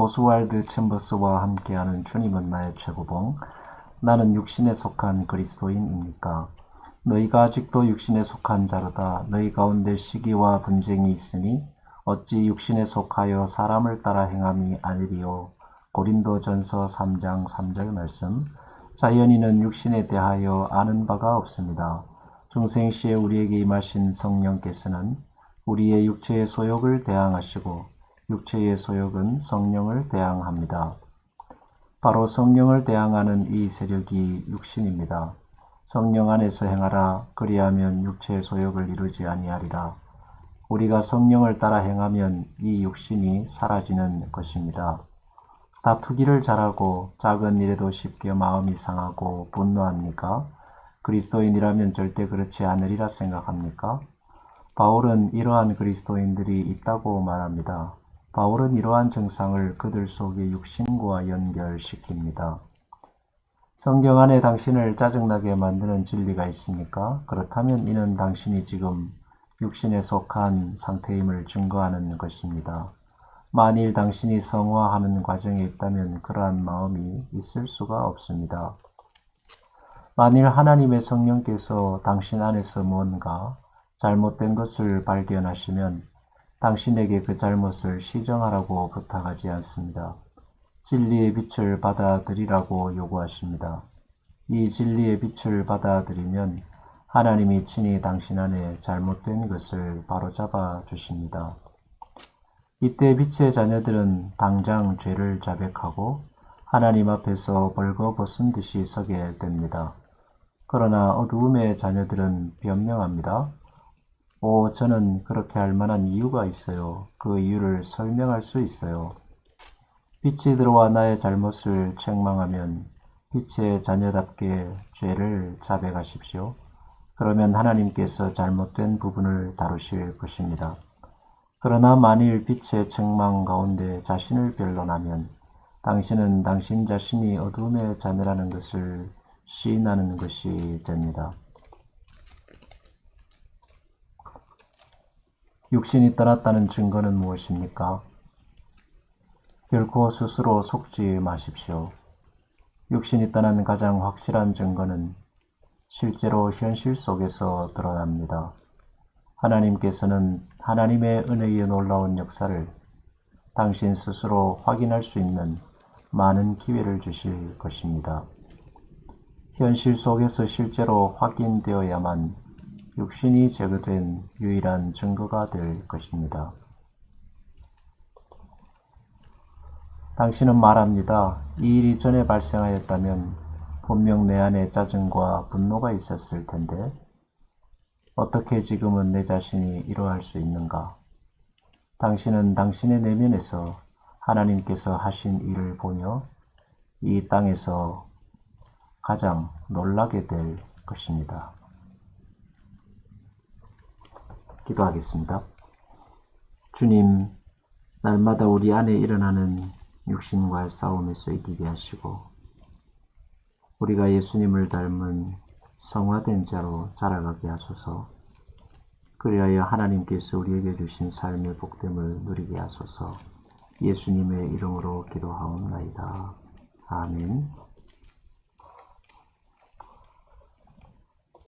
오스왈드 챔버스와 함께하는 주님은 나의 최고봉. 나는 육신에 속한 그리스도인입니까? 너희가 아직도 육신에 속한 자로다. 너희 가운데 시기와 분쟁이 있으니 어찌 육신에 속하여 사람을 따라 행함이 아니리요. 고린도전서 3장 3절 말씀. 자연인은 육신에 대하여 아는 바가 없습니다. 중생시에 우리에게 임하신 성령께서는 우리의 육체의 소욕을 대항하시고 육체의 소욕은 성령을 대항합니다. 바로 성령을 대항하는 이 세력이 육신입니다. 성령 안에서 행하라 그리하면 육체의 소욕을 이루지 아니하리라. 우리가 성령을 따라 행하면 이 육신이 사라지는 것입니다. 다투기를 잘하고 작은 일에도 쉽게 마음이 상하고 분노합니까? 그리스도인이라면 절대 그렇지 않으리라 생각합니까? 바울은 이러한 그리스도인들이 있다고 말합니다. 바울은 이러한 증상을 그들 속의 육신과 연결시킵니다. 성경 안에 당신을 짜증나게 만드는 진리가 있습니까? 그렇다면 이는 당신이 지금 육신에 속한 상태임을 증거하는 것입니다. 만일 당신이 성화하는 과정에 있다면 그러한 마음이 있을 수가 없습니다. 만일 하나님의 성령께서 당신 안에서 뭔가 잘못된 것을 발견하시면 당신에게 그 잘못을 시정하라고 부탁하지 않습니다. 진리의 빛을 받아들이라고 요구하십니다. 이 진리의 빛을 받아들이면 하나님이 친히 당신 안에 잘못된 것을 바로잡아 주십니다. 이때 빛의 자녀들은 당장 죄를 자백하고 하나님 앞에서 벌거벗은 듯이 서게 됩니다. 그러나 어두움의 자녀들은 변명합니다. 오, 저는 그렇게 할 만한 이유가 있어요. 그 이유를 설명할 수 있어요. 빛이 들어와 나의 잘못을 책망하면 빛의 자녀답게 죄를 자백하십시오. 그러면 하나님께서 잘못된 부분을 다루실 것입니다. 그러나 만일 빛의 책망 가운데 자신을 변론하면 당신은 당신 자신이 어둠의 자녀라는 것을 시인하는 것이 됩니다. 육신이 떠났다는 증거는 무엇입니까? 결코 스스로 속지 마십시오. 육신이 떠난 가장 확실한 증거는 실제로 현실 속에서 드러납니다. 하나님께서는 하나님의 은혜의 놀라운 역사를 당신 스스로 확인할 수 있는 많은 기회를 주실 것입니다. 현실 속에서 실제로 확인되어야만 육신이 제거된 유일한 증거가 될 것입니다. 당신은 말합니다. 이 일이 전에 발생하였다면 분명 내 안에 짜증과 분노가 있었을 텐데 어떻게 지금은 내 자신이 이러할 수 있는가? 당신은 당신의 내면에서 하나님께서 하신 일을 보며 이 땅에서 가장 놀라게 될 것입니다. 기도하겠습니다. 주님, 날마다 우리 안에 일어나는 육신과의 싸움에서 이기게 하시고, 우리가 예수님을 닮은 성화된 자로 자라가게 하소서, 그리하여 하나님께서 우리에게 주신 삶의 복됨을 누리게 하소서, 예수님의 이름으로 기도하옵나이다. 아멘.